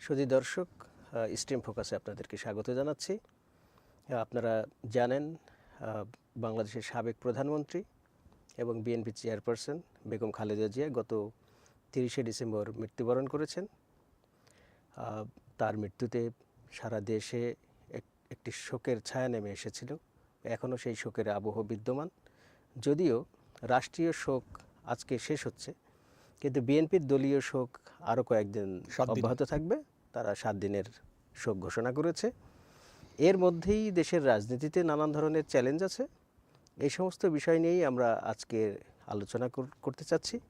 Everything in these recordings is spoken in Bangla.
সুধী দর্শক স্ট্রিম ফোকাসে আপনাদেরকে স্বাগত জানাচ্ছি। আপনারা জানেন বাংলাদেশের সাবেক প্রধানমন্ত্রী এবং বিএনপি চেয়ারপারসন বেগম খালেদা জিয়া গত তিরিশে ডিসেম্বর মৃত্যুবরণ করেছেন। তার মৃত্যুতে সারা দেশে এক- একটি শোকের ছায়া নেমে এসেছিল। এখনও সেই শোকের আবহ বিদ্যমান। যদিও রাষ্ট্রীয় শোক আজকে শেষ হচ্ছে কিন্তু বিএনপির দলীয় শোক আরও কয়েকদিন অব্যাহত থাকবে। তারা সাত দিনের শোক ঘোষণা করেছে। এর মধ্যেই দেশের রাজনীতিতে নানান ধরনের চ্যালেঞ্জ আছে। এই সমস্ত বিষয় নিয়েই আমরা আজকে আলোচনা কর- করতে চাচ্ছি।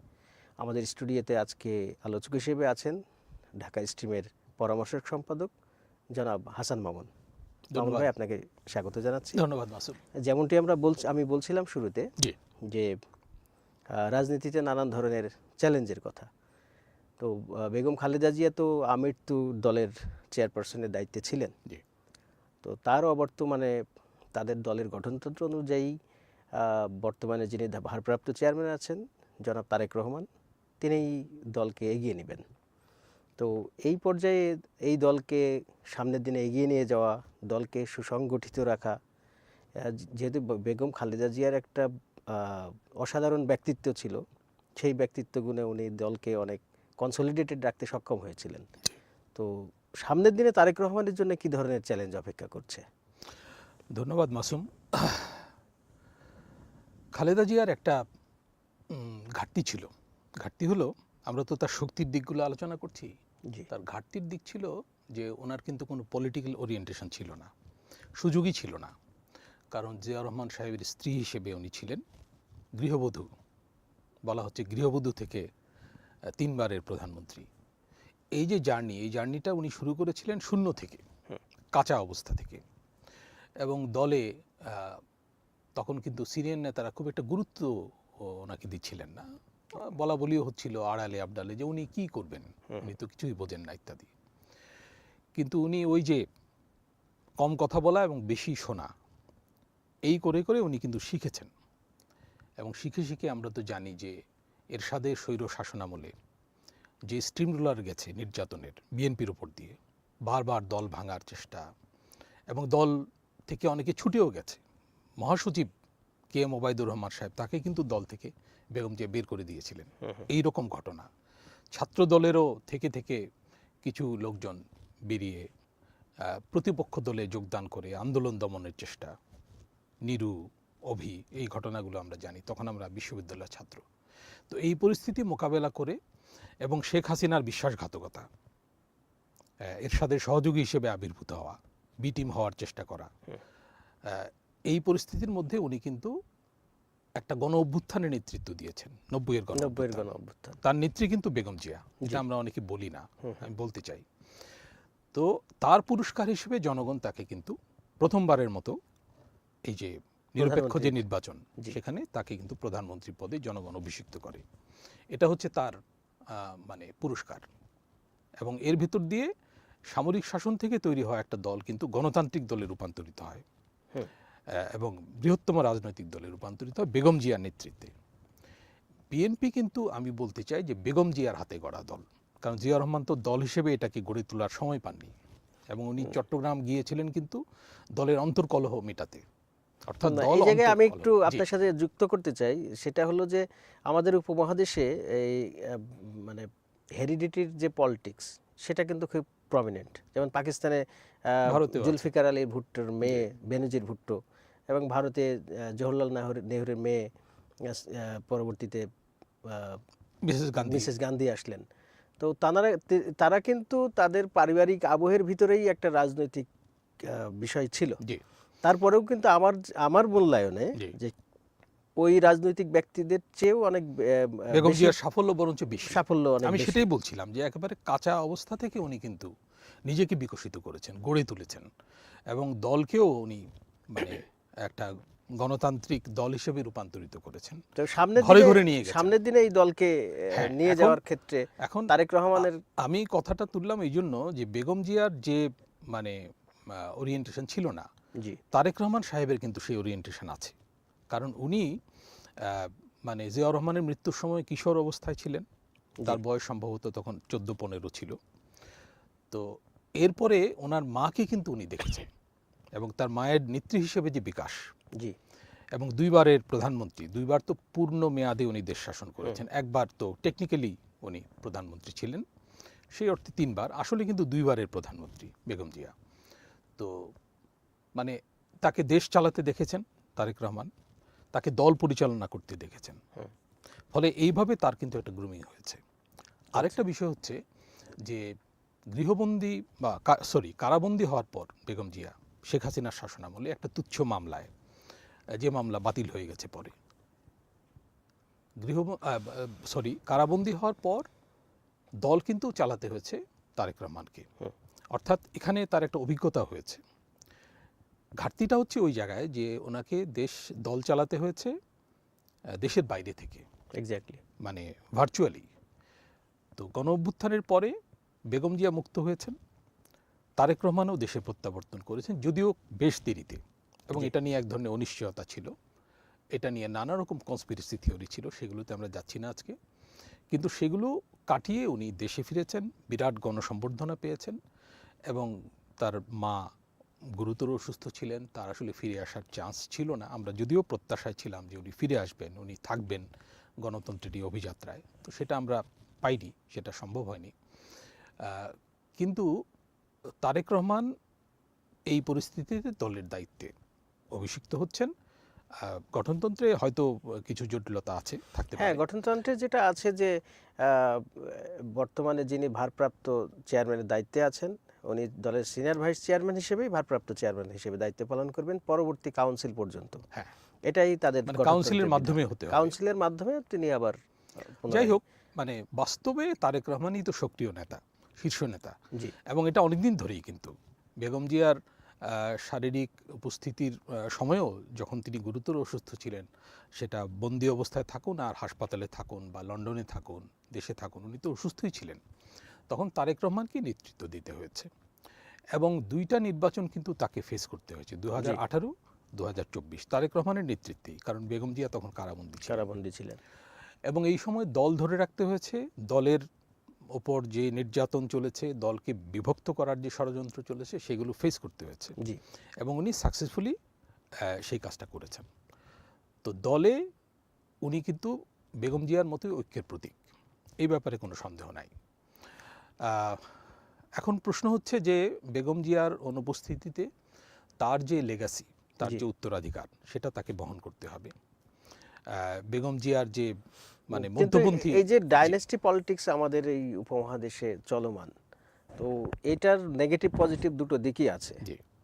আমাদের স্টুডিওতে আজকে আলোচক হিসেবে আছেন ঢাকা স্ট্রিমের পরামর্শক সম্পাদক জনাব হাসান মামুন। ভাই আপনাকে স্বাগত জানাচ্ছি। ধন্যবাদ মাসুম। যেমনটি আমরা বলছি আমি বলছিলাম শুরুতে যে রাজনীতিতে নানান ধরনের চ্যালেঞ্জের কথা। তো বেগম খালেদা জিয়া তো আমৃত্যু দলের চেয়ারপারসনের দায়িত্বে ছিলেন। তো তার অবর্তমানে তাদের দলের গঠনতন্ত্র অনুযায়ী বর্তমানে যিনি ভারপ্রাপ্ত চেয়ারম্যান আছেন জনাব তারেক রহমান তিনিই দলকে এগিয়ে নেবেন। তো এই পর্যায়ে এই দলকে সামনের দিনে এগিয়ে নিয়ে যাওয়া দলকে সুসংগঠিত রাখা যেহেতু বেগম খালেদা জিয়ার একটা অসাধারণ ব্যক্তিত্ব ছিল সেই ব্যক্তিত্ব গুণে উনি দলকে অনেক কনসলিডেটেড রাখতে সক্ষম হয়েছিলেন। তো সামনের দিনে তারেক রহমানের জন্য কি ধরনের চ্যালেঞ্জ অপেক্ষা করছে? ধন্যবাদ মাসুম। খালেদা জিয়ার একটা ঘাটতি ছিল। ঘাটতি হলো আমরা তো তার শক্তির দিকগুলো আলোচনা করছি। তার ঘাটতির দিক ছিল যে ওনার কিন্তু কোনো পলিটিক্যাল ওরিয়েন্টেশন ছিল না সুযোগই ছিল না। কারণ জিয়া রহমান সাহেবের স্ত্রী হিসেবে উনি ছিলেন গৃহবধূ। বলা হচ্ছে গৃহবধূ থেকে তিনবারের প্রধানমন্ত্রী। এই যে জার্নি, এই জার্নিটা উনি শুরু করেছিলেন শূন্য থেকে, কাঁচা অবস্থা থেকে। এবং দলে তখন কিন্তু সিরিয়ান নেতারা খুব একটা গুরুত্ব ওনাকে দিচ্ছিলেন না। বলা বলিও হচ্ছিল আড়ালে আবডালে যে উনি কি করবেন? উনি তো কিছুই বোঝেন না ইত্যাদি। কিন্তু উনি ওই যে কম কথা বলা এবং বেশি শোনা, এই করে করে উনি কিন্তু শিখেছেন। এবং শিখে শিখে আমরা তো জানি যে এরশাদের স্বৈর শাসনামলে যে স্ট্রিম রোলার গেছে নির্যাতনের বিএনপির ওপর দিয়ে বারবার দল ভাঙার চেষ্টা এবং দল থেকে অনেকে ছুটেও গেছে। মহাসচিব কে এম ওবায়দুর রহমান সাহেব তাকে কিন্তু দল থেকে বেগম জিয়া বের করে দিয়েছিলেন। এই রকম ঘটনা। ছাত্র দলেরও থেকে থেকে কিছু লোকজন বেরিয়ে প্রতিপক্ষ দলে যোগদান করে আন্দোলন দমনের চেষ্টা। নিরু অভি এই ঘটনাগুলো আমরা জানি তখন আমরা বিশ্ববিদ্যালয়ের ছাত্র। তো এই পরিস্থিতি মোকাবেলা করে এবং শেখ হাসিনার বিশ্বাসঘাতকতা এরশাদের সহযোগী হিসেবে আবির্ভূত হওয়া বি টিম হওয়ার চেষ্টা করা এই পরিস্থিতির মধ্যে উনি কিন্তু একটা গণ অভ্যুত্থানের নেতৃত্ব দিয়েছেন নব্বইয়ের গণ নব্বইয়ের গণ অভ্যুত্থান। তার নেত্রী কিন্তু বেগম জিয়া যেটা আমরা অনেকে বলি না আমি বলতে চাই। তো তার পুরস্কার হিসেবে জনগণ তাকে কিন্তু প্রথমবারের মতো এই যে নিরপেক্ষ যে নির্বাচন সেখানে তাকে কিন্তু প্রধানমন্ত্রী পদে জনগণ অভিষিক্ত করে। এটা হচ্ছে তার মানে পুরস্কার। এবং এর ভিতর দিয়ে সামরিক শাসন থেকে তৈরি হওয়া একটা দল কিন্তু গণতান্ত্রিক দলে রূপান্তরিত হয়। এবং বৃহত্তম রাজনৈতিক দলে রূপান্তরিত হয় বেগম জিয়ার নেতৃত্বে। বিএনপি কিন্তু আমি বলতে চাই যে বেগম জিয়ার হাতে গড়া দল। কারণ জিয়া রহমান তো দল হিসেবে এটাকে গড়ে তোলার সময় পাননি। এবং উনি চট্টগ্রাম গিয়েছিলেন কিন্তু দলের অন্তর্কলহ মেটাতে। অর্থাৎ এই জায়গায় আমি একটু আপনার সাথে যুক্ত করতে চাই সেটা হলো যে আমাদের উপমহাদেশে এই মানে হেরিডিটির যে পলিটিক্স সেটা কিন্তু খুব প্রমিনেন্ট যেমন পাকিস্তানে। জুলফিকার আলী ভুট্টোর মেয়ে বেনজির ভুট্টো এবং ভারতে জওহরলাল নেহরুর মেয়ে পরবর্তীতে মিসেস গান্ধী। আসলেন। তো তারা তারা কিন্তু তাদের পারিবারিক আবহের ভিতরেই একটা রাজনৈতিক বিষয় ছিল। তারপরেও কিন্তু আমার আমার মূল্যায়নে যে ওই রাজনৈতিক ব্যক্তিদের চেয়েও অনেক বেগম জিয়ার সাফল্য বরঞ্চ বেশি। সাফল্য অনেক আমি সেটাই বলছিলাম যে একেবারে কাঁচা অবস্থা থেকে উনি কিন্তু নিজেকে বিকশিত করেছেন গড়ে তুলেছেন এবং দলকেও উনি মানে একটা গণতান্ত্রিক দল হিসেবে রূপান্তরিত করেছেন। সামনে ঘরে ঘরে নিয়ে সামনের দিনে এই দলকে হ্যাঁ, নিয়ে যাওয়ার ক্ষেত্রে এখন তারেক রহমানের আমি কথাটা তুললাম এই জন্য যে বেগম জিয়ার যে মানে ওরিয়েন্টেশন ছিল না জি। তারেক রহমান সাহেবের কিন্তু সেই ওরিয়েন্টেশন আছে। কারণ উনি মানে জিয়াউর রহমানের মৃত্যুর সময় কিশোর অবস্থায় ছিলেন। তার বয়স সম্ভবত তখন চোদ্দ পনেরো ছিল। তো এরপরে ওনার মাকে কিন্তু উনি দেখেছেন এবং তার মায়ের নেত্রী হিসেবে যে বিকাশ। জি। এবং দুইবারের প্রধানমন্ত্রী দুইবার তো পূর্ণ মেয়াদে উনি দেশ শাসন করেছেন। একবার তো টেকনিক্যালি উনি প্রধানমন্ত্রী ছিলেন। সেই অর্থে তিনবার। আসলে কিন্তু দুইবারের প্রধানমন্ত্রী বেগম জিয়া। তো মানে তাকে দেশ চালাতে দেখেছেন তারেক রহমান তাকে দল পরিচালনা করতে দেখেছেন। ফলে এইভাবে তার কিন্তু একটা গ্রুমিং হয়েছে। আরেকটা বিষয় হচ্ছে যে গৃহবন্দী বা সরি কারাবন্দী হওয়ার পর বেগম জিয়া শেখ হাসিনার শাসনামলে একটা তুচ্ছ মামলায় যে মামলা বাতিল হয়ে গেছে পরে। গৃহ সরি কারাবন্দী হওয়ার পর দল কিন্তু চালাতে হয়েছে তারেক রহমানকে। অর্থাৎ এখানে তার একটা অভিজ্ঞতা হয়েছে। ঘাটতিটা হচ্ছে ওই জায়গায় যে ওনাকে দেশ দল চালাতে হয়েছে দেশের বাইরে থেকে। এক্স্যাক্টলি মানে ভার্চুয়ালি তো গণ অভ্যুত্থানের পরে বেগম জিয়া মুক্ত হয়েছেন তারেক রহমানও দেশে প্রত্যাবর্তন করেছেন যদিও বেশ দেরিতে। এবং এটা নিয়ে এক ধরনের অনিশ্চয়তা ছিল। এটা নিয়ে নানা রকম কনস্পিরেসি থিওরি ছিল সেগুলোতে আমরা যাচ্ছি না আজকে। কিন্তু সেগুলো কাটিয়ে উনি দেশে ফিরেছেন বিরাট গণসম্বর্ধনা পেয়েছেন এবং তার মা গুরুতর অসুস্থ ছিলেন, তার আসলে ফিরে আসার চান্স ছিল না। আমরা যদিও প্রত্যাশায় ছিলাম যে উনি ফিরে আসবেন, উনি থাকবেন গণতন্ত্রের অভিযাত্রায়। তো সেটা আমরা পাইনি, সেটা সম্ভব হয়নি। কিন্তু তারেক রহমান এই পরিস্থিতিতে দলের দায়িত্বে অভিষিক্ত হচ্ছেন। গঠনতন্ত্রে হয়তো কিছু জটিলতা আছে, থাকতে হ্যাঁ গঠনতন্ত্রে যেটা আছে যে বর্তমানে যিনি ভারপ্রাপ্ত চেয়ারম্যানের দায়িত্বে আছেন উনি দলের সিনিয়র ভাইস চেয়ারম্যান হিসেবেই ভারপ্রাপ্ত চেয়ারম্যান হিসেবে দায়িত্ব পালন করবেন পরবর্তী কাউন্সিল পর্যন্ত। হ্যাঁ। এটাই তাদের মানে কাউন্সিলের মাধ্যমে হতে হবে। কাউন্সিলের মাধ্যমে তিনি আবার যাই হোক মানে বাস্তবে তারেক রহমানই তো সক্রিয় নেতা শীর্ষ নেতা। জি। এবং এটা অনেকদিন ধরেই কিন্তু। বেগম জিয়ার শারীরিক উপস্থিতির সময়ও যখন তিনি গুরুতর অসুস্থ ছিলেন সেটা বন্দি অবস্থায় থাকুন আর হাসপাতালে থাকুন বা লন্ডনে থাকুন দেশে থাকুন উনি তো অসুস্থই ছিলেন। তখন তারেক রহমানকে নেতৃত্ব দিতে হয়েছে। এবং দুইটা নির্বাচন কিন্তু তাকে ফেস করতে হয়েছে দু হাজার আঠারো দু হাজার চব্বিশ। তারেক রহমানের নেতৃত্বেই কারণ বেগম জিয়া তখন কারাবন্দী কারাবন্দী ছিলেন। এবং এই সময় দল ধরে রাখতে হয়েছে দলের ওপর যে নির্যাতন চলেছে দলকে বিভক্ত করার যে ষড়যন্ত্র চলেছে সেগুলো ফেস করতে হয়েছে। জি। এবং উনি সাকসেসফুলি সেই কাজটা করেছেন। তো দলে উনি কিন্তু বেগম জিয়ার মতোই ঐক্যের প্রতীক। এই ব্যাপারে কোনো সন্দেহ নাই। এখন প্রশ্ন হচ্ছে যে বেগম জিয়ার অনুপস্থিতিতে তার যে লেগাসি তার যে উত্তরাধিকার সেটা তাকে বহন করতে হবে। বেগম জিয়ার যে মানে মধ্যপন্থী এই যে ডাইনেস্টি পলিটিক্স আমাদের এই উপমহাদেশে চলমান তো এটার নেগেটিভ পজিটিভ দুটো দিকই আছে।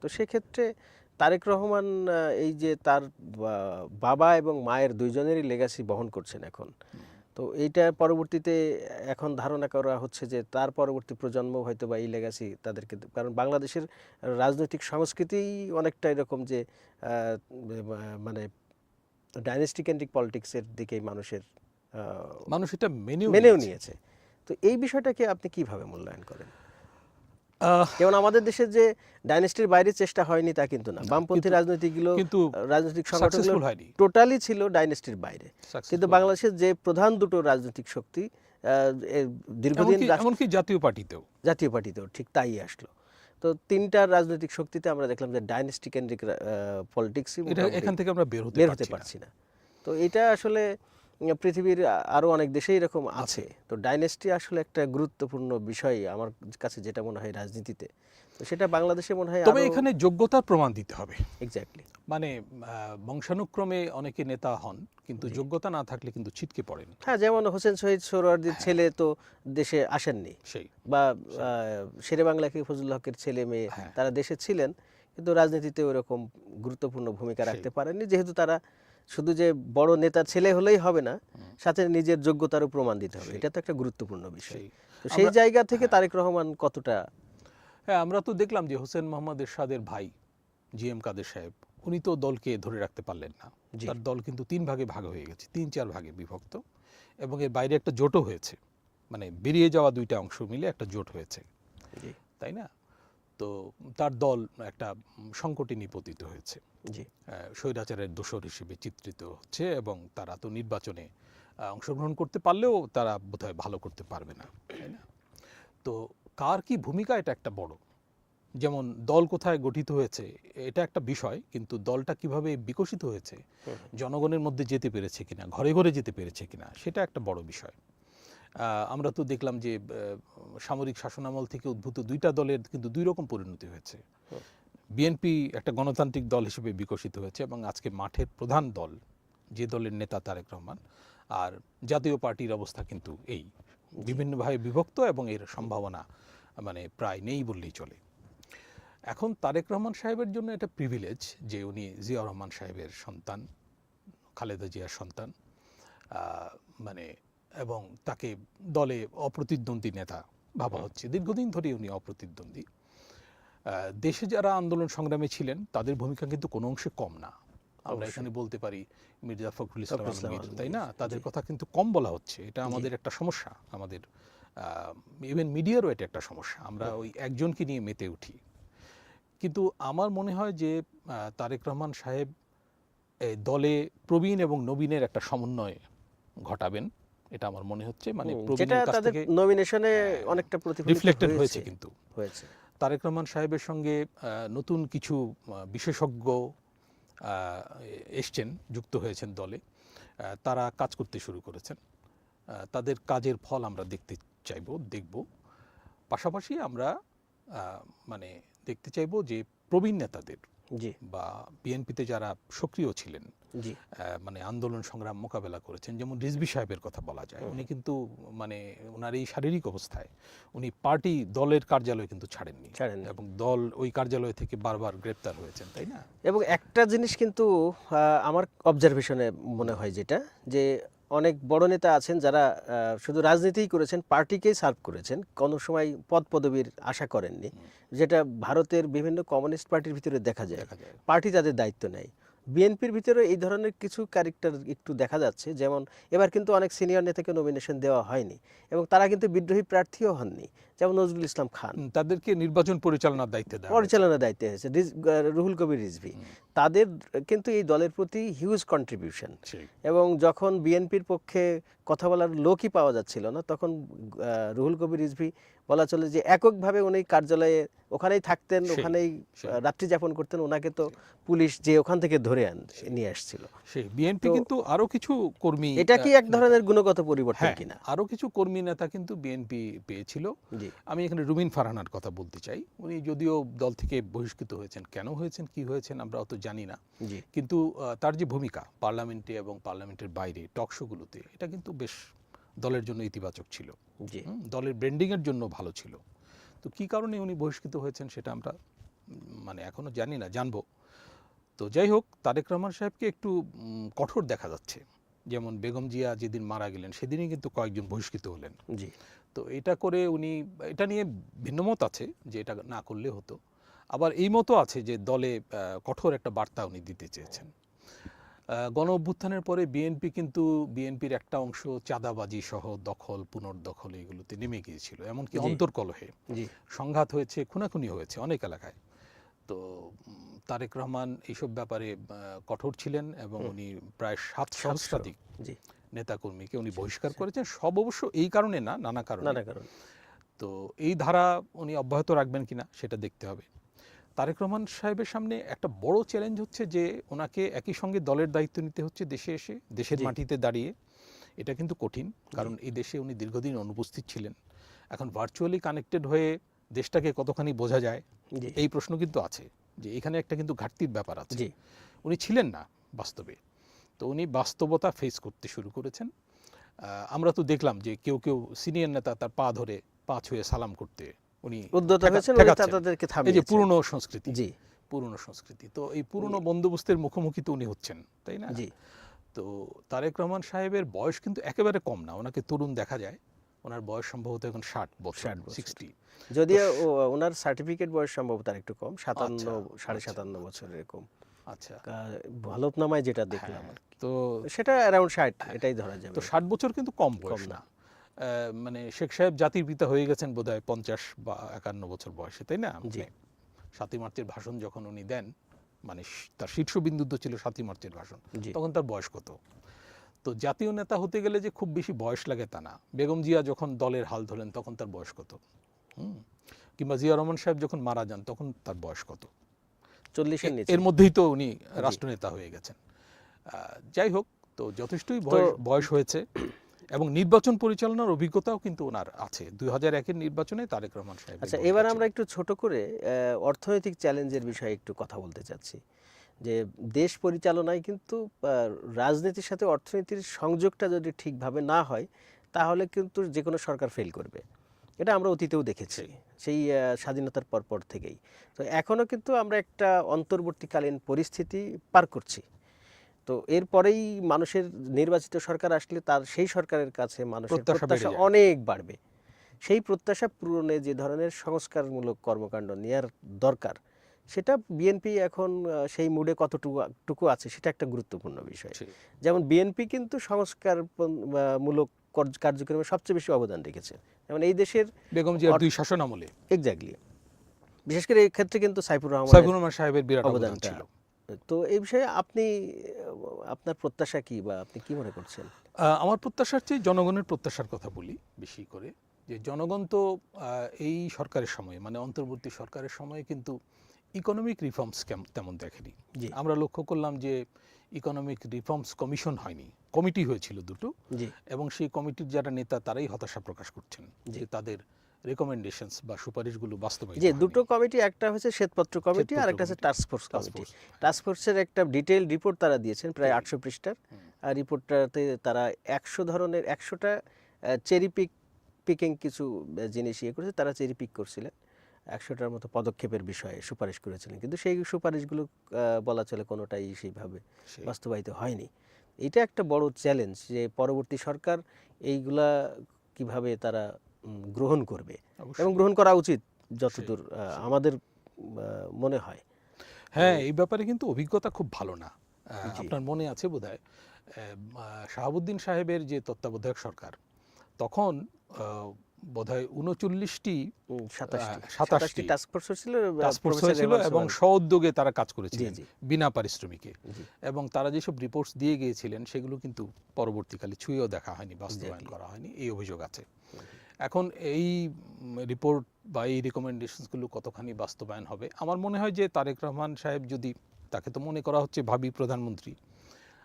তো সেক্ষেত্রে তারেক রহমান এই যে তার বাবা এবং মায়ের দুইজনেরই লেগাসি বহন করছেন এখন। তো এইটা পরবর্তীতে এখন ধারণা করা হচ্ছে যে তার পরবর্তী প্রজন্ম হয়তো বা এই লেগাসি তাদেরকে কারণ বাংলাদেশের রাজনৈতিক সংস্কৃতিই অনেকটা এরকম যে মানে ডাইনেস্টি কেন্দ্রিক পলিটিক্সের দিকেই মানুষের মানুষ এটা মেনেও নিয়েছে। তো এই বিষয়টাকে আপনি কীভাবে মূল্যায়ন করেন যেমন আমাদের দেশে যে ডাইনেস্টির বাইরে চেষ্টা হয়নি তা কিন্তু না। বামপন্থী রাজনীতিগুলো কিন্তু রাজনৈতিক সংগঠনগুলো টোটালি ছিল ডাইনেস্টির বাইরে। কিন্তু বাংলাদেশের যে প্রধান দুটো রাজনৈতিক শক্তি দীর্ঘদিন এমনকি- জাতীয় পার্টিতেও। জাতীয় পার্টিতেও ঠিক তাই আসলো। তো তিনটা রাজনৈতিক শক্তিতে আমরা দেখলাম যে ডাইনেস্টি কেন্দ্রিক পলিটিক্সই এটা এখান থেকে আমরা বের হতে পারছি না। তো এটা আসলে পৃথিবীর আ- আরও অনেক দেশেই এরকম আছে। তো ডাইনেস্টি আসলে একটা গুরুত্বপূর্ণ বিষয় আমার কাছে যেটা মনে হয় রাজনীতিতে। তো সেটা বাংলাদেশে মনে হয় তবে এখানে যোগ্যতার প্রমাণ দিতে হবে। এক্স্যাক্টলি মানে বংশানুক্রমে অনেকে নেতা হন কিন্তু যোগ্যতা না থাকলে কিন্তু ছিটকে পড়েন। হ্যাঁ যেমন হোসেন শহীদ সোহরাওয়ার্দীর ছেলে তো দেশে আসেননি। সেই। বা শেরে বাংলা কি ফজলুল হকের ছেলে মেয়ে হ্যাঁ। তারা দেশে ছিলেন কিন্তু রাজনীতিতে ওরকম গুরুত্বপূর্ণ ভূমিকা রাখতে পারেননি। যেহেতু তারা শুধু যে বড় নেতা ছেলে হলেই হবে না সাথে নিজের যোগ্যতারও প্রমাণ দিতে হবে। এটা তো একটা গুরুত্বপূর্ণ বিষয়। তো সেই জায়গা থেকে তারেক রহমান কতটা হ্যাঁ আমরা তো দেখলাম যে হোসেন মোহাম্মদ এরশাদের ভাই জি এম কাদের সাহেব উনি তো দলকে ধরে রাখতে পারলেন না। তার দল কিন্তু তিন ভাগে ভাগ হয়ে গেছে তিন চার ভাগে বিভক্ত এবং এর বাইরে একটা জোটও হয়েছে। মানে বেরিয়ে যাওয়া দুইটা অংশ মিলে একটা জোট হয়েছে। তাই না? তো তার দল একটা সংকটে নিপতিত হয়েছে। স্বৈরাচারের দোসর হিসেবে চিত্রিত হচ্ছে এবং তারা তো নির্বাচনে অংশগ্রহণ করতে পারলেও তারা বোধহয় ভালো করতে পারবে না তাই না? তো কার কি ভূমিকা এটা একটা বড়? যেমন দল কোথায় গঠিত হয়েছে এটা একটা বিষয় কিন্তু দলটা কীভাবে বিকশিত হয়েছে জনগণের মধ্যে যেতে পেরেছে কিনা ঘরে ঘরে যেতে পেরেছে কিনা সেটা একটা বড় বিষয়। আমরা তো দেখলাম যে সামরিক শাসনামল থেকে উদ্ভূত দুইটা দলের কিন্তু দুই রকম পরিণতি হয়েছে। বিএনপি একটা গণতান্ত্রিক দল হিসেবে বিকশিত হয়েছে এবং আজকে মাঠের প্রধান দল যে দলের নেতা তারেক রহমান আর জাতীয় পার্টির অবস্থা কিন্তু এই। বিভিন্নভাবে বিভক্ত এবং এর সম্ভাবনা মানে প্রায় নেই বললেই চলে। এখন তারেক রহমান সাহেবের জন্য এটা প্রিভিলেজ যে উনি জিয়া রহমান সাহেবের সন্তান, খালেদা জিয়ার সন্তান মানে এবং তাকে দলে অপ্রতিদ্বন্দ্বী নেতা ভাবা হচ্ছে। দীর্ঘদিন ধরে উনি অপ্রতিদ্বন্দ্বী। দেশে যারা আন্দোলন সংগ্রামে ছিলেন তাদের ভূমিকা কিন্তু কোনো অংশে কম না। আমরা এখানে বলতে পারি মির্জা ফখরুল ইসলাম তাই না? তাদের কথা কিন্তু কম বলা হচ্ছে। এটা আমাদের একটা সমস্যা। আমাদের ইভেন মিডিয়ারও এটা একটা সমস্যা। আমরা ওই একজনকে নিয়ে মেতে উঠি। কিন্তু আমার মনে হয় যে তারেক রহমান সাহেব দলে প্রবীণ এবং নবীনের একটা সমন্বয় ঘটাবেন। এটা আমার মনে হচ্ছে মানে যেটা তাদের নমিনেশনে অনেকটা প্রতিফলিত রিফ্লেক্টেড হয়েছে। কিন্তু। হয়েছে। তারেক রহমান সাহেবের সঙ্গে আহ, নতুন কিছু বিশেষজ্ঞ এসছেন যুক্ত হয়েছেন দলে। তারা কাজ করতে শুরু করেছেন। তাদের কাজের ফল আমরা দেখতে চাইব দেখব। পাশাপাশি আমরা আহ, মানে দেখতে চাইব যে প্রবীণ নেতাদের বা বিএনপিতে যারা সক্রিয় ছিলেন জি। মানে আন্দোলন সংগ্রাম মোকাবেলা করেছেন যেমন রিজবি সাহেবের কথা বলা যায় উনি কিন্তু মানে ওনার এই শারীরিক অবস্থায় উনি পার্টি দলের কার্যালয় কিন্তু ছাড়েননি ছাড়েননি। এবং দল ওই কার্যালয় থেকে বারবার গ্রেপ্তার হয়েছেন তাই না? এবং একটা জিনিস কিন্তু আমার অবজারভেশনে মনে হয় যেটা যে অনেক বড় নেতা আছেন যারা শুধু রাজনীতিই করেছেন পার্টিকেই সার্ভ করেছেন। কোনো সময় পদ পদবীর আশা করেননি। যেটা ভারতের বিভিন্ন কমিউনিস্ট পার্টির ভিতরে দেখা যায়। পার্টি তাদের দায়িত্ব নেয়। বিএনপির ভিতরে এই ধরনের কিছু ক্যারেক্টার একটু দেখা যাচ্ছে। যেমন এবার কিন্তু অনেক সিনিয়র নেতাকে নমিনেশন দেওয়া হয়নি এবং তারা কিন্তু বিদ্রোহী প্রার্থীও হননি। যেমন নজরুল ইসলাম খান। তাদেরকে নির্বাচন পরিচালনার দায়িত্বে। পরিচালনার দায়িত্বে হয়েছে। রুহুল কবির রিজভি। তাদের কিন্তু এই দলের প্রতি হিউজ কন্ট্রিবিউশন এবং যখন বিএনপির পক্ষে কথা বলার লোকই পাওয়া যাচ্ছিল না তখন রুহুল কবির রিজভি বলা চলে যে এককভাবে উনি কার্যালয়ে ওখানেই থাকতেন ওখানেই রাত্রি যাপন করতেন ওনাকে তো পুলিশ যে ওখান থেকে ধরে আন নিয়ে আসছিল। সেই বিএনপি কিন্তু আরও কিছু কর্মী এটা কি এক ধরনের গুণগত পরিবর্তন হ্যাঁ কিনা? আরও কিছু কর্মী নেতা কিন্তু বিএনপি পেয়েছিল। জি। আমি এখানে রুমিন ফারহানার কথা বলতে চাই। উনি যদিও দল থেকে বহিষ্কৃত হয়েছেন। কেন হয়েছেন? কি হয়েছেন? আমরা অত জানি না। কিন্তু তার যে ভূমিকা পার্লামেন্টে এবং পার্লামেন্টের বাইরে টক শোগুলোতে এটা কিন্তু বেশ দলের জন্য ইতিবাচক ছিল। দলের ব্র্যান্ডিংয়ের জন্য ভালো ছিল। তো কি কারণে উনি বহিষ্কৃত হয়েছেন সেটা আমরা মানে এখনও জানি না জানব। তো যাই হোক তারেক রহমান সাহেবকে একটু কঠোর দেখা যাচ্ছে। যেমন বেগম জিয়া যেদিন মারা গেলেন সেদিনই কিন্তু কয়েকজন বহিষ্কৃত হলেন। জি। তো এটা করে উনি এটা নিয়ে ভিন্নমত আছে যে এটা না করলে হতো। আবার এই মতো আছে যে দলে কঠোর একটা বার্তা উনি দিতে চেয়েছেন। গণ অভ্যুত্থানের পরে বিএনপি কিন্তু বিএনপির একটা অংশ চাঁদাবাজি সহ দখল পুনর্দখল এগুলোতে নেমে গিয়েছিল। এমনকি। অন্তর্কলহে জি। সংঘাত হয়েছে খুনাখুনি হয়েছে অনেক এলাকায়। তো তারেক রহমান এইসব ব্যাপারে কঠোর ছিলেন এবং উনি প্রায় সাত সহস্রাধিক নেতাকর্মীকে উনি বহিষ্কার করেছেন। সব অবশ্য এই কারণে না নানা কারণে। কারণ। তো এই ধারা উনি অব্যাহত রাখবেন কিনা সেটা দেখতে হবে। তারেক রহমান সাহেবের সামনে একটা বড় চ্যালেঞ্জ হচ্ছে যে ওনাকে একই সঙ্গে দলের দায়িত্ব নিতে হচ্ছে দেশে এসে দেশের মাটিতে দাঁড়িয়ে। এটা কিন্তু কঠিন কারণ এই দেশে উনি দীর্ঘদিন অনুপস্থিত ছিলেন। এখন ভার্চুয়ালি কানেক্টেড হয়ে দেশটাকে কতখানি বোঝা যায় এই প্রশ্ন কিন্তু আছে যে এখানে একটা কিন্তু ঘাটতির ব্যাপার আছে। উনি ছিলেন না বাস্তবে। তো উনি বাস্তবতা ফেস করতে শুরু করেছেন। আমরা তো দেখলাম যে কেউ কেউ সিনিয়র নেতা তার পা ধরে পা ছুঁয়ে সালাম করতে উনি এই যে পুরনো সংস্কৃতি জি। পুরনো সংস্কৃতি। তো এই পুরনো বন্দোবস্তের মুখোমুখি তো উনি হচ্ছেন তাই না? জি। তো তারেক রহমান সাহেবের বয়স কিন্তু একেবারে কম না ওনাকে তরুণ দেখা যায়। ওনার বয়স সম্ভবত এখন ষাট বছর 60 সিক্সটি যদিও ওনার সার্টিফিকেট বয়স সম্ভবত আর একটু কম সাতান্ন আচ্ছা, সাড়ে আচ্ছা। সাতান্ন বছর এরকম। আচ্ছা। হলফনামায় যেটা দেখলাম হ্যাঁ, কি। তো সেটা অ্যারাউন্ড ষাট এটাই ধরা যাবে। তো ষাট বছর কিন্তু কম কম না। মানে শেখ সাহেব জাতির পিতা হয়ে গেছেন বোধহয় পঞ্চাশ বা একান্ন বছর বয়সে তাই না? জি। মানে সাতই মার্চের ভাষণ যখন উনি দেন মানে তার শীর্ষবিন্দু তো ছিল সাতই মার্চের ভাষণ তখন তার বয়স কত? তো জাতীয় নেতা হতে গেলে যে খুব বেশি বয়স লাগে তা না। বেগম জিয়া যখন দলের হাল ধরেন তখন তার বয়স কত? হুম। কিংবা জিয়া রহমান সাহেব যখন মারা যান তখন তার বয়স কত? চল্লিশের নিচে। এর মধ্যেই তো উনি রাষ্ট্রনেতা হয়ে গেছেন। যাই হোক তো যথেষ্টই বয়স হয়েছে এবং নির্বাচন পরিচালনার অভিজ্ঞতাও কিন্তু ওনার আছে। দুই হাজার একের নির্বাচনে তারেক রহমান সাহেব আচ্ছা এবার আমরা একটু ছোট করে অর্থনৈতিক চ্যালেঞ্জের বিষয়ে একটু কথা বলতে চাচ্ছি। যে দেশ পরিচালনায় কিন্তু রাজনীতির সাথে অর্থনীতির সংযোগটা যদি ঠিকভাবে না হয় তাহলে কিন্তু যে কোনো সরকার ফেল করবে। এটা আমরা অতীতেও দেখেছি। সেই স্বাধীনতার পরপর থেকেই। তো এখনও কিন্তু আমরা একটা অন্তর্বর্তীকালীন পরিস্থিতি পার করছি। তো এরপরেই মানুষের নির্বাচিত সরকার আসলে তার সেই সরকারের কাছে মানুষের প্রত্যাশা। অনেক বাড়বে। সেই প্রত্যাশা পূরণে যে ধরনের সংস্কারমূলক কর্মকাণ্ড নেওয়ার দরকার সেটা বিএনপি এখন সেই মুডে কতটুকু টুকু আছে সেটা একটা গুরুত্বপূর্ণ বিষয়। যেমন বিএনপি কিন্তু সংস্কার মূলক কার্যক্রমে সবচেয়ে বেশি অবদান রেখেছে। যেমন এই দেশের বেগম জিয়ার দুই শাসন আমলে। এক্স্যাক্টলি বিশেষ করে এই ক্ষেত্রে কিন্তু সাইফুর রহমান সাইফুর রহমান সাহেবের বিরাট অবদান ছিল। তো এই বিষয়ে আপনি আপনার প্রত্যাশা কি বা আপনি কি মনে করছেন? আমার প্রত্যাশার চেয়ে জনগণের প্রত্যাশার কথা বলি বেশি করে। যে জনগণ তো এই সরকারের সময় মানে অন্তর্বর্তী সরকারের সময় কিন্তু ইকোনমিক রিফর্মস তেমন দেখেনি। আমরা লক্ষ্য করলাম যে ইকোনমিক রিফর্মস কমিশন হয়নি কমিটি হয়েছিল দুটো জি। এবং সেই কমিটির যারা নেতা তারাই হতাশা প্রকাশ করছেন যে তাদের রেকমেন্ডেশনস বা সুপারিশগুলো বাস্তবায়িত যে দুটো কমিটি একটা হচ্ছে শ্বেতপত্র কমিটি আর একটা হচ্ছে। টাস্ক ফোর্স কমিটি টাস্ক ফোর্সের একটা ডিটেইল রিপোর্ট তারা দিয়েছেন প্রায় আটশো পৃষ্ঠার। আর রিপোর্টটাতে তারা একশো ধরনের একশোটা চেরি পিক পিকিং কিছু জিনিস ইয়ে করেছে তারা চেরি পিক করছিলেন। একশোটার মতো পদক্ষেপের বিষয়ে সুপারিশ করেছিলেন। কিন্তু সেই সুপারিশগুলো বলা চলে কোনোটাই সেইভাবে বাস্তবায়িত হয়নি। এটা একটা বড় চ্যালেঞ্জ যে পরবর্তী সরকার এইগুলা কীভাবে তারা গ্রহণ করবে এবং গ্রহণ করা উচিত যতদূর আমাদের মনে হয়। হ্যাঁ এই ব্যাপারে কিন্তু অভিজ্ঞতা খুব ভালো না। আপনার মনে আছে বোধ হয় শাহাবুদ্দিন সাহেবের যে তত্ত্বাবধায়ক সরকার তখন বোধহয় উনচল্লিশটি সাতাশটি। আহ, সাতাশটি টাস্ক ফোর্স হয়েছিল এবং। স্ব-উদ্যোগে তারা কাজ করেছিলেন বিনা পারিশ্রমিকে। এবং তারা যেসব রিপোর্টস দিয়ে গিয়েছিলেন সেগুলো কিন্তু পরবর্তীকালে ছুঁয়েও দেখা হয়নি বাস্তবায়ন করা হয়নি এই অভিযোগ আছে। এখন এই রিপোর্ট বা এই রিকমেন্ডেশনসগুলো কতখানি বাস্তবায়ন হবে? আমার মনে হয় যে তারেক রহমান সাহেব যদি তাকে তো মনে করা হচ্ছে ভাবি প্রধানমন্ত্রী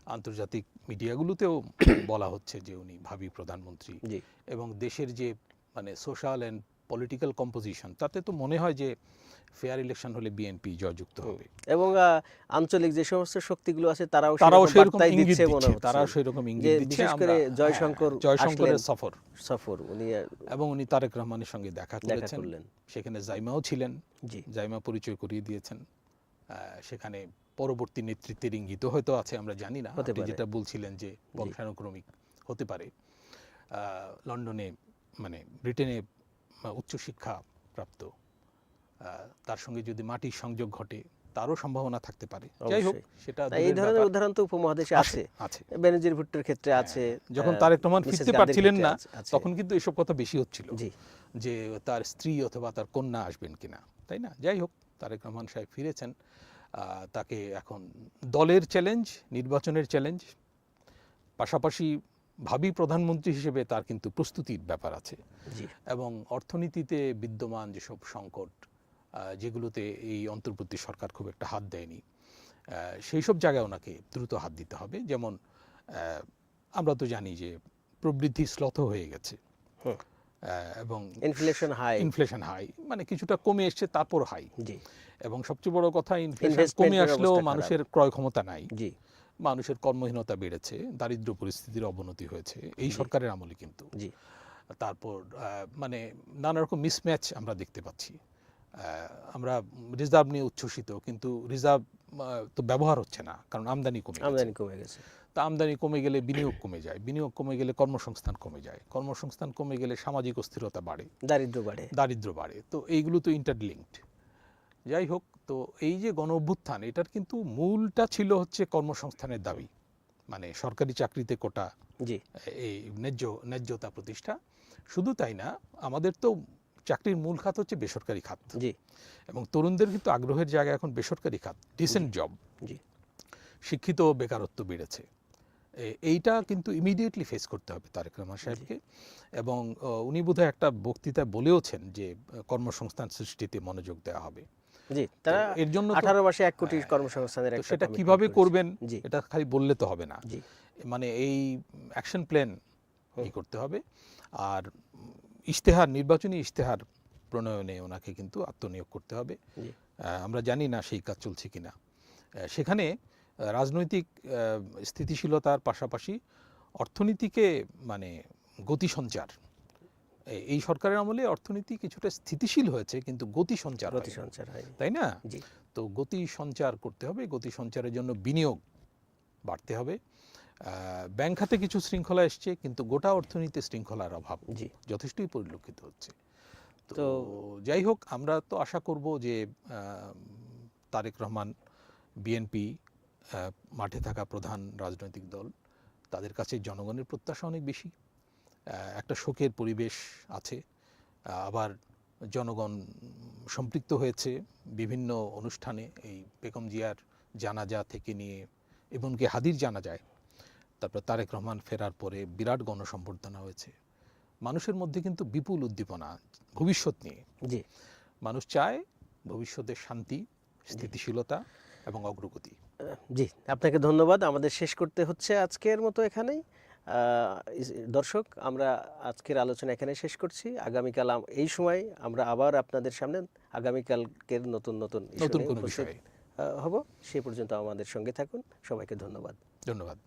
আন্তর্জাতিক মিডিয়াগুলোতেও বলা হচ্ছে যে উনি ভাবি প্রধানমন্ত্রী। এবং দেশের যে মানে সোশ্যাল অ্যান্ড পলিটিক্যাল কম্পোজিশন তাতে তো মনে হয় যে ফেয়ার ইলেকশন হলে বিএনপি জয়যুক্ত হবে। এবং আঞ্চলিক যে সমস্ত শক্তিগুলো আছে তারাও তারাও সেরকম সেরকম ইঙ্গিত দিচ্ছে মনে দিচ্ছে তারাও সেরকম ইঙ্গিত দিচ্ছে বিশেষ করে আমরা- জয়শঙ্কর হ্যাঁ, জয়শঙ্করের সফর। সফর উনি এবং উনি তারেক রহমানের সঙ্গে দেখা করেছেন। সেখানে জাইমাও ছিলেন। জি। জাইমা পরিচয় করিয়ে দিয়েছেন। সেখানে পরবর্তী নেতৃত্বের ইঙ্গিত হয়তো আছে আমরা জানি না। যেটা বলছিলেন যে বংশানুক্রমিক হতে পারে। আহ, লন্ডনে মানে ব্রিটেনে উচ্চশিক্ষা প্রাপ্ত তার সঙ্গে যদি মাটির সংযোগ ঘটে তারও সম্ভাবনা থাকতে পারে। যাই হোক সেটা এই ধরনের উদাহরণ তো উপমহাদেশে আছে আছে। বেনজির ভুট্টোর ক্ষেত্রে আছে যখন আহ, তারেক রহমান ফিরতে পারছিলেন না। তখন কিন্তু এসব কথা বেশি হচ্ছিল জি। যে তার স্ত্রী অথবা তার কন্যা আসবেন কিনা তাই না? যাই হোক তারেক রহমান সাহেব ফিরেছেন আহ, তাকে এখন দলের চ্যালেঞ্জ নির্বাচনের চ্যালেঞ্জ পাশাপাশি ভাবি প্রধানমন্ত্রী হিসেবে তার কিন্তু প্রস্তুতির ব্যাপার আছে। এবং অর্থনীতিতে বিদ্যমান যেসব সংকট যেগুলোতে এই অন্তর্বর্তী সরকার খুব একটা হাত দেয়নি সেই সব জায়গায় ওনাকে দ্রুত হাত দিতে হবে। যেমন আমরা তো জানি যে প্রবৃদ্ধি স্লথ হয়ে গেছে। এবং ইনফ্লেশন হাই ইনফ্লেশন হাই মানে কিছুটা কমে এসছে তারপর হাই জি। এবং সবচেয়ে বড় কথা ইনফ্লেশন কমে আসলেও মানুষের ক্রয় ক্ষমতা নাই। জি। মানুষের কর্মহীনতা বেড়েছে দারিদ্র পরিস্থিতির অবনতি হয়েছে এই সরকারের আমলে কিন্তু। জি। তারপর মানে নানা রকম মিসম্যাচ আমরা দেখতে পাচ্ছি। আমরা রিজার্ভ নিয়ে উচ্ছ্বসিত কিন্তু রিজার্ভ তো ব্যবহার হচ্ছে না কারণ আমদানি কমে আমদানি কমে গেছে। তা আমদানি কমে গেলে বিনিয়োগ কমে যায় বিনিয়োগ কমে গেলে কর্মসংস্থান কমে যায় কর্মসংস্থান কমে গেলে সামাজিক অস্থিরতা বাড়ে দারিদ্র বাড়ে। দারিদ্র বাড়ে। তো এইগুলো তো ইন্টারলিঙ্কড যাই হোক তো এই যে গণ অভ্যুত্থান এটার কিন্তু মূলটা ছিল হচ্ছে কর্মসংস্থানের দাবি। মানে সরকারি চাকরিতে কোটা জি। এই ন্যায্য ন্যায্যতা প্রতিষ্ঠা। শুধু তাই না আমাদের তো চাকরির মূল খাত হচ্ছে বেসরকারি খাত। জি। এবং তরুণদের কিন্তু আগ্রহের জায়গা এখন বেসরকারি খাত ডিসেন্ট জব জি। শিক্ষিত বেকারত্ব বেড়েছে। এইটা কিন্তু ইমিডিয়েটলি ফেস করতে হবে তারেক রহমান সাহেবকে। এবং উনি বোধহয় একটা বক্তৃতায় বলেওছেন যে কর্মসংস্থান সৃষ্টিতে মনোযোগ দেওয়া হবে। জি তারা এর জন্য আঠারো মাসে এক কোটি কর্মসংস্থানের সেটা কীভাবে করবেন এটা খালি বললে তো হবে না। মানে এই অ্যাকশন প্ল্যান করতে হবে। আর ইশতেহার নির্বাচনী ইশতেহার প্রণয়নে ওনাকে কিন্তু আত্মনিয়োগ করতে হবে। আমরা জানি না সেই কাজ চলছে কিনা। সেখানে রাজনৈতিক স্থিতিশীলতার পাশাপাশি অর্থনীতিকে মানে গতি সঞ্চার এই সরকারের আমলে অর্থনীতি কিছুটা স্থিতিশীল হয়েছে কিন্তু গতি সঞ্চার গতি সঞ্চার হয় তাই না? তো গতি সঞ্চার করতে হবে গতি সঞ্চারের জন্য বিনিয়োগ বাড়তে হবে। ব্যাংক খাতে কিছু শৃঙ্খলা এসছে কিন্তু গোটা অর্থনীতিতে শৃঙ্খলার অভাব জি। যথেষ্টই পরিলক্ষিত হচ্ছে। তো যাই হোক আমরা তো আশা করব যে তারেক রহমান বিএনপি মাঠে থাকা প্রধান রাজনৈতিক দল তাদের কাছে জনগণের প্রত্যাশা অনেক বেশি। একটা শোকের পরিবেশ আছে। আবার জনগণ সম্পৃক্ত হয়েছে বিভিন্ন অনুষ্ঠানে এই বেগম জিয়ার জানাজা থেকে নিয়ে এমনকি হাদির জানা যায় তারপর তারেক রহমান ফেরার পরে বিরাট গণসম্বর্ধনা হয়েছে। মানুষের মধ্যে কিন্তু বিপুল উদ্দীপনা ভবিষ্যৎ নিয়ে। জি। মানুষ চায় ভবিষ্যতের শান্তি স্থিতিশীলতা এবং অগ্রগতি। জি আপনাকে ধন্যবাদ। আমাদের শেষ করতে হচ্ছে আজকের মতো এখানেই। দর্শক আমরা আজকের আলোচনা এখানে শেষ করছি। আগামীকাল আম- এই সময় আমরা আবার আপনাদের সামনে আগামীকালকের নতুন নতুন নতুন হব। সে পর্যন্ত আমাদের সঙ্গে থাকুন। সবাইকে ধন্যবাদ। ধন্যবাদ।